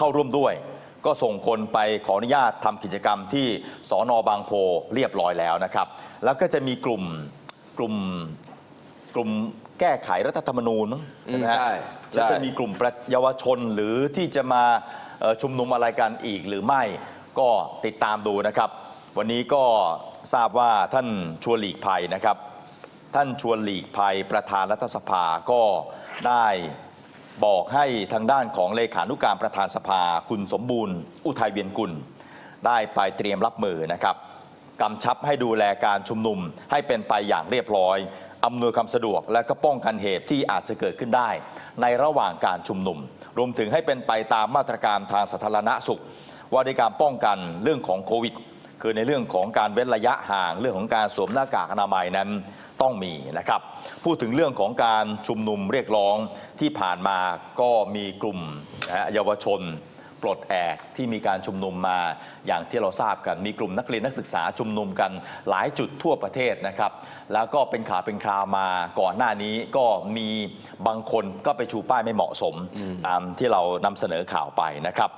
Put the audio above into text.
เข้าร่วมด้วย ก็ส่งคนไปขออนุญาตทำกิจกรรมที่สอนอบางโพเรียบร้อยแล้วนะครับ แล้วก็จะมีกลุ่มกลุ่มกลุ่มแก้ไขรัฐธรรมนูญมั้งใช่ไหมฮะใช่ใช่ แล้วจะมีกลุ่มประเยาวชนหรือที่จะมาเอ่อชุมนุมอะไรกันอีกหรือไม่ก็ติดตามดูนะครับ วันนี้ก็ทราบว่าท่านชวนหลีกภัยนะครับ ท่านชวนหลีกภัยประธานรัฐสภาก็ได้ บอกให้ทางด้านของเลขานุการประธานสภาคุณสมบูรณ์ อุทัยเวียนกุล ได้ไปเตรียมรับมือนะครับกำชับให้ดูแลการชุมนุมให้เป็นไปอย่างเรียบร้อยอำนวยความสะดวกและก็ป้องกันเหตุที่อาจจะเกิดขึ้นได้ ในระหว่างการชุมนุม รวมถึงให้เป็นไปตามมาตรการทางสาธารณสุข ว่าในการป้องกันเรื่องของโควิด คือในเรื่องของการเว้นระยะห่างเรื่องของการสวมหน้ากากอนามัยนั้นต้องมีนะครับ พูดถึงเรื่องของการชุมนุมเรียกร้องที่ผ่านมาก็มีกลุ่มเยาวชนปลดแอกที่มีการชุมนุมมาอย่างที่เราทราบกัน มีกลุ่มนักเรียนนักศึกษาชุมนุมกันหลายจุดทั่วประเทศนะครับ แล้วก็เป็นข่าวเป็นคราวมาก่อนหน้านี้ก็มีบางคนก็ไปชูป้ายไม่เหมาะสมตามที่เรานำเสนอข่าวไปนะครับ